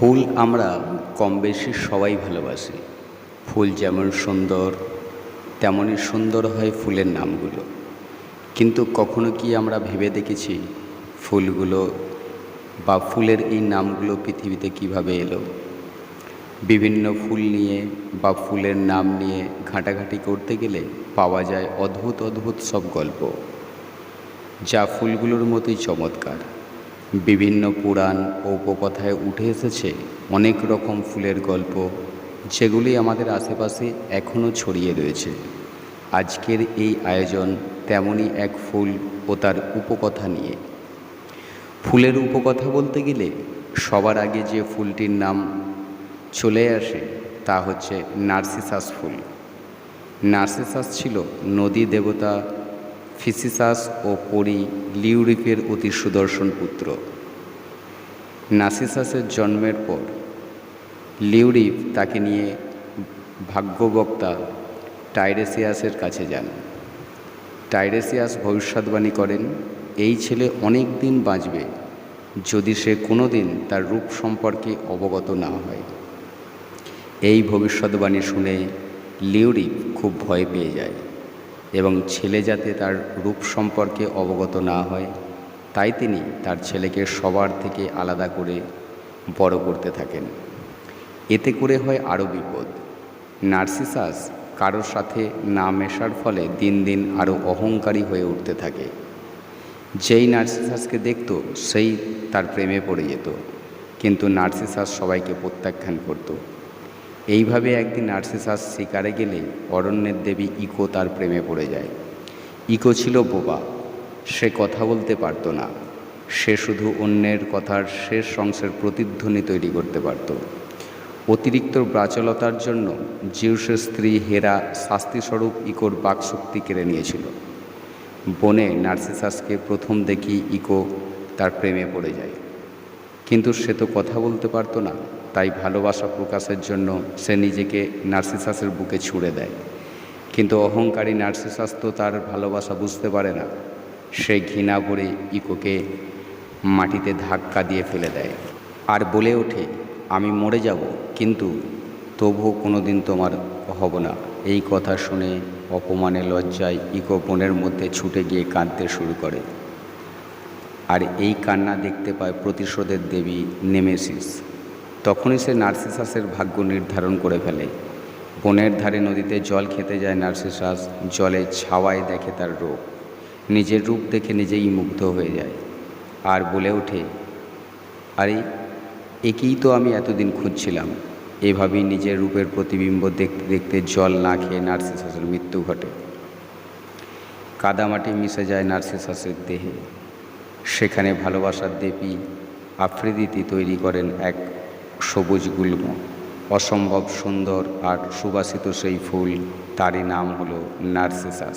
ফুল আমরা কম বেশি সবাই ভালোবাসি। ফুল যেমন সুন্দর, তেমনই সুন্দর হয় ফুলের নামগুলো। কিন্তু কখনো কি আমরা ভেবে দেখেছি ফুলগুলো বা ফুলের এই নামগুলো পৃথিবীতে কীভাবে এলো? বিভিন্ন ফুল নিয়ে বা ফুলের নাম নিয়ে ঘাঁটাঘাঁটি করতে গেলে পাওয়া যায় অদ্ভুত অদ্ভুত সব গল্প, যা ফুলগুলোর মতোই চমৎকার। বিভিন্ন পুরাণ ও উপকথায় উঠে এসেছে অনেক রকম ফুলের গল্প, যেগুলি আমাদের আশেপাশে এখনও ছড়িয়ে রয়েছে। আজকের এই আয়োজন তেমনই এক ফুল ও তার উপকথা নিয়ে। ফুলের উপকথা বলতে গেলে সবার আগে যে ফুলটির নাম চলে আসে তা হচ্ছে নার্সিসাস ফুল। নার্সিসাস ছিল নদী দেবতা ফিসিসাস ও পরি লিউরিপের অতি সুদর্শন পুত্র। নাসিসাসের জন্মের পর লিউরিপ তাকে নিয়ে ভাগ্যবক্তা টাইরেসিয়াসের কাছে যান। টাইরেসিয়াস ভবিষ্যৎবাণী করেন, এই ছেলে অনেক দিন বাঁচবে, যদি সে কোনো দিন তার রূপ সম্পর্কে অবগত না হয়। এই ভবিষ্যৎবাণী শুনে লিউরিপ খুব ভয় পেয়ে যায়। এবং ছেলে যাতে তার রূপ সম্পর্কে অবগত না হয়, তাই তিনি তার ছেলেকে সবার থেকে আলাদা করে বড় করতে থাকেন। এতে করে হয় আরও বিপদ। নার্সিসাস কারোর সাথে না মেশার ফলে দিন দিন আরও অহংকারী হয়ে উঠতে থাকে। যেই নার্সিসাসকে দেখত, সেই তার প্রেমে পড়ে যেত। কিন্তু নার্সিসাস সবাইকে প্রত্যাখ্যান করত। এইভাবে একদিন নার্সিসাস শিকারে গেলে অরণ্যের দেবী ইকো তার প্রেমে পড়ে যায়। ইকো ছিল বোবা। সে কথা বলতে পারত না। সে শুধু অন্যের কথার শেষ অংশের প্রতিধ্বনি তৈরি করতে পারত। অতিরিক্ত ব্রাচলতার জন্য জিউসের স্ত্রী হেরা শাস্তিস্বরূপ ইকোর বাকশক্তি কেড়ে নিয়েছিল। বনে নার্সিসাসকে প্রথম দেখি ইকো তার প্রেমে পড়ে যায়। কিন্তু সে তো কথা বলতে পারতো না। তাই ভালোবাসা প্রকাশের জন্য সে নিজেকে নার্সিসাসের বুকে ছুঁড়ে দেয়। কিন্তু অহংকারী নার্সিসাস তো তার ভালোবাসা বুঝতে পারে না। সে ঘৃণা করে ইকোকে মাটিতে ধাক্কা দিয়ে ফেলে দেয় আর বলে ওঠে, আমি মরে যাব, কিন্তু তবুও কোনো দিন তোমার হব না। এই কথা শুনে অপমানে লজ্জায় ইকো বনের মধ্যে ছুটে গিয়ে কাঁদতে শুরু করে। আর এই কান্না দেখতে পায় প্রতিশোধের দেবী নেমেসিস। তখনই সে নার্সিসাসের ভাগ্য নির্ধারণ করে ফেলে। বনের ধারে নদীতে জল খেতে যায় নার্সিসাস, জলে ছাওয়ায় দেখে তার রূপ নিজের রূপ দেখে নিজেই মুগ্ধ হয়ে যায়। আর বলে ওঠে, আরে, একেই তো আমি এতদিন খুঁজছিলাম। এভাবেই নিজের রূপের প্রতিবিম্ব দেখতে দেখতে জল না খেয়ে নার্সিসাসের মৃত্যু ঘটে। কাদামাটি মিশে যায় নার্সিসাসের দেহে। সেখানে ভালোবাসার দেবী আফ্রিদিতি তৈরি করেন এক সবুজ গুল্ম। অসম্ভব সুন্দর আর সুবাসিত সেই ফুল তারই নাম হলো নার্সিসাস।